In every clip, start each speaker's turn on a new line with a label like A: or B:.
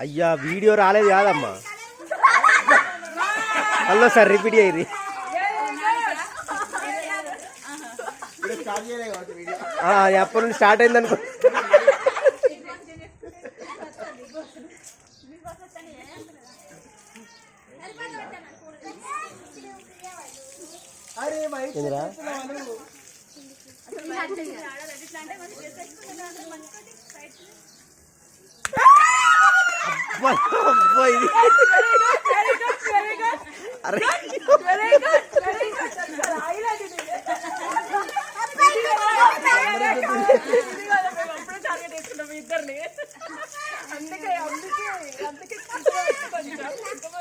A: అయ్యా వీడియో రాలేదు కాదమ్మా. హలో సార్ రిపీట్ అయ్యి
B: ఇప్పుడు స్టార్ట్ చేయలే కాబట్టి వీడియో
A: ఎప్పటి నుండి స్టార్ట్ అయింది అనుకో
B: అరే మైక్
A: ఏందిరా?
B: వాళ్ళు
A: అబ్బా, అబ్బా, ఇది. అరే.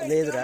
A: లేదురా.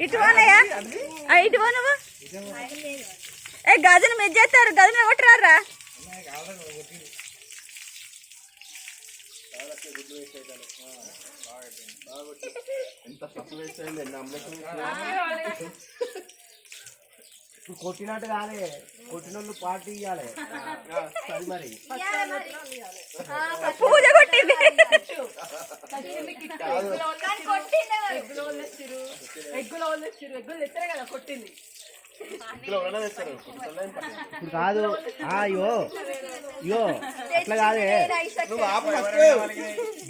C: ఇటు పోనయ్యా ఇటు ఏ గజను మెచ్చేస్తారు గజను కొట్టరారా
B: ఎంత సప్లై చేయండి అయింది
A: ఇప్పుడు కొట్టినట్టు కాలే కొట్టినోళ్ళు పార్టీ ఇవ్వాలి అది మరి.
C: పూజ కొట్టింది.
D: కదా.
A: ఇప్పుడు కాదు. అయ్యో అయ్యో అట్లా కాదే.
B: నువ్వు.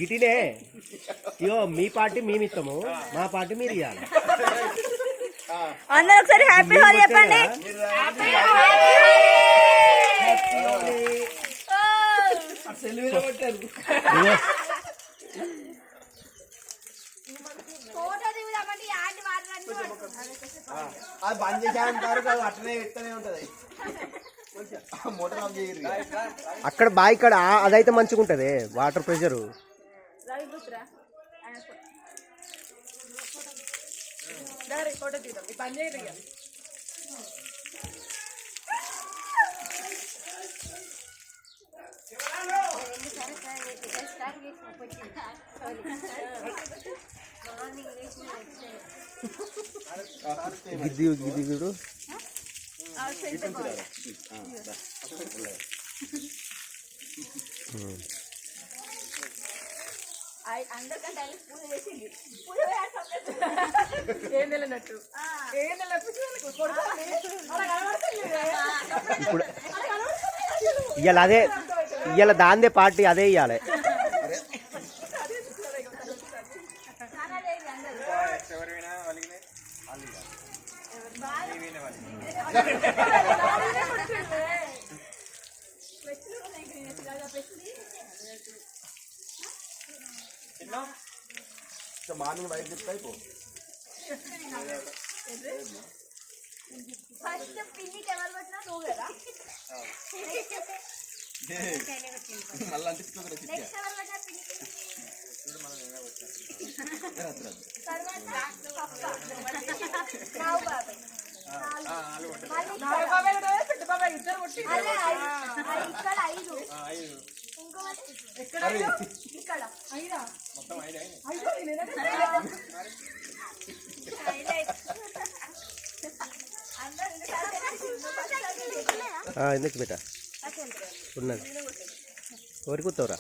A: గిటిలే. అయ్యో మీ పార్టీ మేము ఇస్తాము మా పార్టీ మీరు ఇవ్వాలి
C: అందరూ ఒకసారి హ్యాపీ హోలీ చెప్పండి.
B: అది బంద్ చేసేంటారు కాదు అట్లనే ఎత్తనే ఉంటది. మోటార్ ఆఫ్ చేయరు
A: అక్కడ బాయ్ ఇక్కడ అదైతే మంచిగా ఉంటది వాటర్ ప్రెషర్.
D: ఫోటో దిగుదాం ఈ పని చేయరు ఇక.
A: గిద్ది గిద్ది చూడు
D: అందరికంటే ఆయన పూజ చేసింది. పూజ ఏం తెలియనట్టు. ఏం తెలియనట్టు కొడుతుంది అలా కనబడుతుంది
A: ఇప్పుడు ఇవాళ అదే ఇవాళ దాందే పార్టీ అదే ఇవ్వాలి
B: మార్నింగ్ బయట చెప్తా అయిపో
D: ఫస్ట్ పిన్నికి ఎవరు పెట్టినా నువ్వు కదా
B: మళ్ళీ అంటించుకోక
D: నెక్స్ట్ ఎవరు పెట్టినా పిన్నికి తర్వాత రావు బాబాయ్ మళ్ళీ అదే ఐదు. అది ఇక్కడ ఐదు ఇంకోటి ఇక్కడ
A: ఆ, ఎందుకు బేట ఉన్నది. ఎవరికి కూర్చోరా?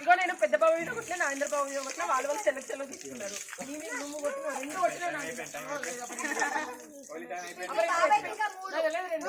D: ఇగో నేను పెద్ద బాబు కొట్టిన నాగేంద్ర బాబు కొట్టిన వాళ్ళు వాళ్ళు సెలెక్ట్ సెలెక్ట్ తీసుకున్నారు. నేను నువ్వు కొట్టిన రెండు కొట్టిన నాకు. తెలియదు రెండు.